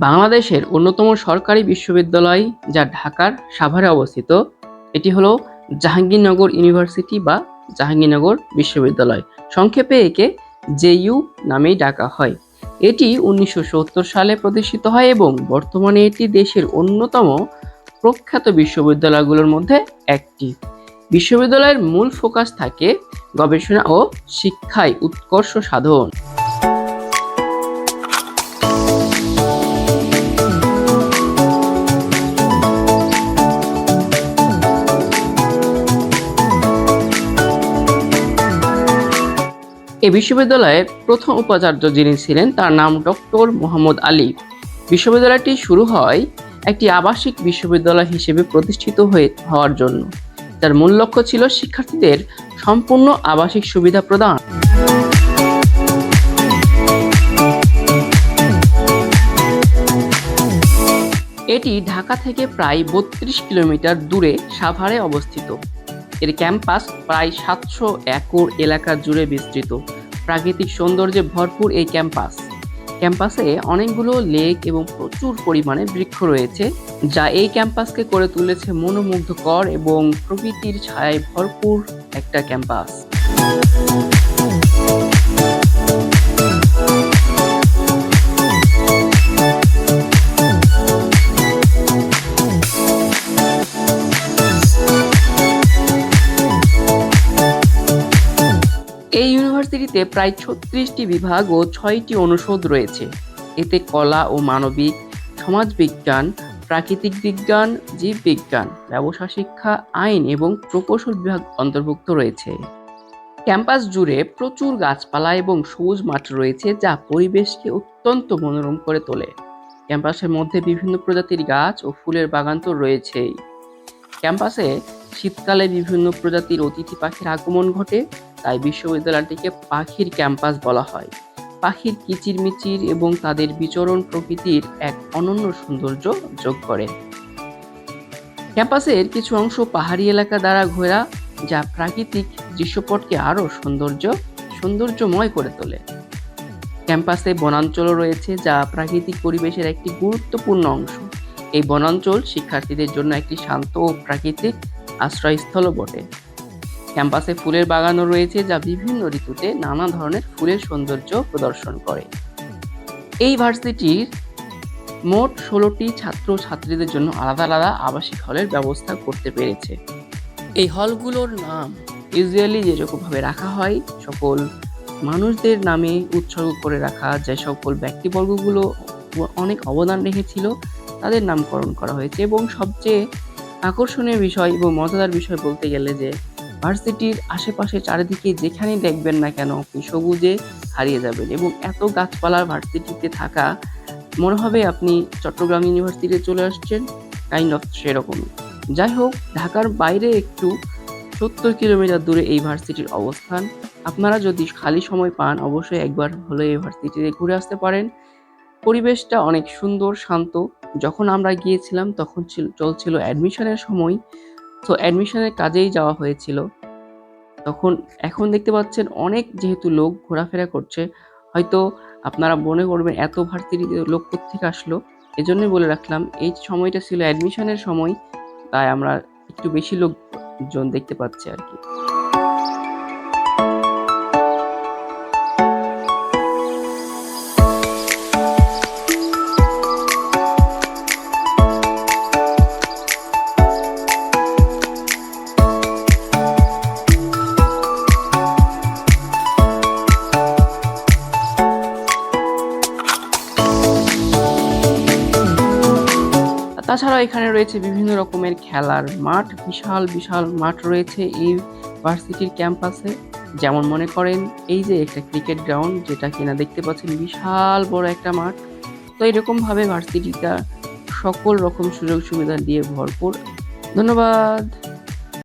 বাংলাদেশের অন্যতম সরকারি বিশ্ববিদ্যালয় যা ঢাকার সাভারে অবস্থিত, এটি হলো জাহাঙ্গীরনগর ইউনিভার্সিটি বা জাহাঙ্গীরনগর বিশ্ববিদ্যালয়। সংক্ষেপে একে জেইউ নামেই ডাকা হয়। এটি উনিশশো সত্তর সালে প্রতিষ্ঠিত হয় এবং বর্তমানে এটি দেশের অন্যতম প্রখ্যাত বিশ্ববিদ্যালয়গুলোর মধ্যে একটি। বিশ্ববিদ্যালয়ের মূল ফোকাস থাকে গবেষণা ও শিক্ষায় উৎকর্ষ সাধন। এই বিশ্ববিদ্যালয়ের প্রথম উপাচার্য যিনি ছিলেন, তার নাম ডক্টর মোহাম্মদ আলী। বিশ্ববিদ্যালয়টি শুরু হয় একটি আবাসিক বিশ্ববিদ্যালয় হিসেবে প্রতিষ্ঠিত হয়ে হওয়ার জন্য, যার মূল লক্ষ্য ছিল শিক্ষার্থীদের সম্পূর্ণ আবাসিক সুবিধা প্রদান। এটি ঢাকা থেকে প্রায় বত্রিশ কিলোমিটার দূরে সাভারে অবস্থিত। এর ক্যাম্পাস প্রায় সাতশো একর এলাকা জুড়ে বিস্তৃত। প্রাকৃতিক সৌন্দর্যে ভরপুর এই ক্যাম্পাস। ক্যাম্পাসে অনেকগুলো লেক এবং প্রচুর পরিমাণে বৃক্ষ রয়েছে, যা এই ক্যাম্পাসকে করে তুলেছে মনোমুগ্ধকর এবং প্রকৃতির ছায়ায় ভরপুর একটা ক্যাম্পাস। ইউনিভার্সিটিতে প্রায় ছত্রিশটি বিভাগ ও ছয়টি অনুষদ রয়েছে। এতে কলা ও মানবিক, সমাজবিজ্ঞান, প্রাকৃতিক বিজ্ঞান, জীববিজ্ঞান, ব্যবসা শিক্ষা, আইন এবং প্রকৌশল বিভাগ অন্তর্ভুক্ত রয়েছে। ক্যাম্পাস জুড়ে প্রচুর গাছপালা এবং সবুজ মাঠ রয়েছে যা পরিবেশকে অত্যন্ত মনোরম করে তোলে। ক্যাম্পাসের মধ্যে বিভিন্ন প্রজাতির গাছ ও ফুলের বাগান তো রয়েছেই। ক্যাম্পাসে শীতকালে বিভিন্ন প্রজাতির অতিথি পাখির আগমন ঘটে। তাই বিশ্ববিদ্যালয়টিকে পাখির ক্যাম্পাস বলা হয়। পাখির কিচিরমিচির এবং তাদের বিচরণ প্রকৃতির এক অনন্য সৌন্দর্য যোগ করে। ক্যাম্পাসের কিছু অংশ পাহাড়ি এলাকা দ্বারা ঘোরা, যা প্রাকৃতিক দৃশ্যপটকে আরও সৌন্দর্য, সৌন্দর্যময় করে তোলে। ক্যাম্পাসে বনাঞ্চলও রয়েছে, যা প্রাকৃতিক পরিবেশের একটি গুরুত্বপূর্ণ অংশ। এই বনাঞ্চল শিক্ষার্থীদের জন্য একটি শান্ত ও প্রাকৃতিক আশ্রয়স্থলও বটে। ক্যাম্পাসে ফুলের বাগানও রয়েছে যা বিভিন্ন ঋতুতে নানা ধরনের ফুলের সৌন্দর্য প্রদর্শন করে। এই ভার্সিটির মোট ষোলোটি ছাত্র ছাত্রীদের জন্য আলাদা আলাদা আবাসিক হলের ব্যবস্থা করতে পেরেছে। এই হলগুলোর নাম ইউজুয়ালি যেরকমভাবে রাখা হয়, সকল মানুষদের নামে উৎসর্গ করে রাখা যে সকল ব্যক্তিবর্গগুলো অনেক অবদান রেখেছিল, তাদের নামকরণ করা হয়েছে এবং সবচেয়ে আকর্ষণীয় বিষয় এবং মজাদার বিষয় বলতে গেলে যে ভার্সিটির আশেপাশে চারিদিকে যেখানেই দেখবেন না কেন, আপনি সবুজে হারিয়ে যাবেন এবং এত গাছপালা ভার্সিটিতে থাকা, মনে হবে আপনি চট্টগ্রাম ইউনিভার্সিটিতে চলে আসছেন কাইন্ড অফ সেরকমই। যাই হোক, ঢাকার বাইরে একটু সত্তর কিলোমিটার দূরে এই ভার্সিটির অবস্থান। আপনারা যদি খালি সময় পান, অবশ্যই একবার হলে এই ভার্সিটিতে ঘুরে আসতে পারেন। পরিবেশটা অনেক সুন্দর, শান্ত। যখন আমরা গিয়েছিলাম, তখন চলছিল অ্যাডমিশনের সময়। তো অ্যাডমিশনের কাজেই যাওয়া হয়েছিল। তখন, এখন দেখতে পাচ্ছেন অনেক যেহেতু লোক ঘোরাফেরা করছে, হয়তো আপনারা মনে করবেন এত ভারতীয় লোক থেকে আসলো, এজন্যই বলে রাখলাম, এই সময়টা ছিল অ্যাডমিশনের সময়, তাই আমরা একটু বেশি লোকজন দেখতে পাচ্ছি আর কি। তাছাড়াও এখানে রয়েছে বিভিন্ন রকমের খেলার মাঠ, বিশাল বিশাল মাঠ রয়েছে এই ভার্সিটির ক্যাম্পাসে। যেমন মনে করেন, এই যে একটা ক্রিকেট গ্রাউন্ড যেটা কিনা দেখতে পাচ্ছেন, বিশাল বড় একটা মাঠ। তো এরকমভাবে ভার্সিটিটা সকল রকম সুযোগ সুবিধা দিয়ে ভরপুর। ধন্যবাদ।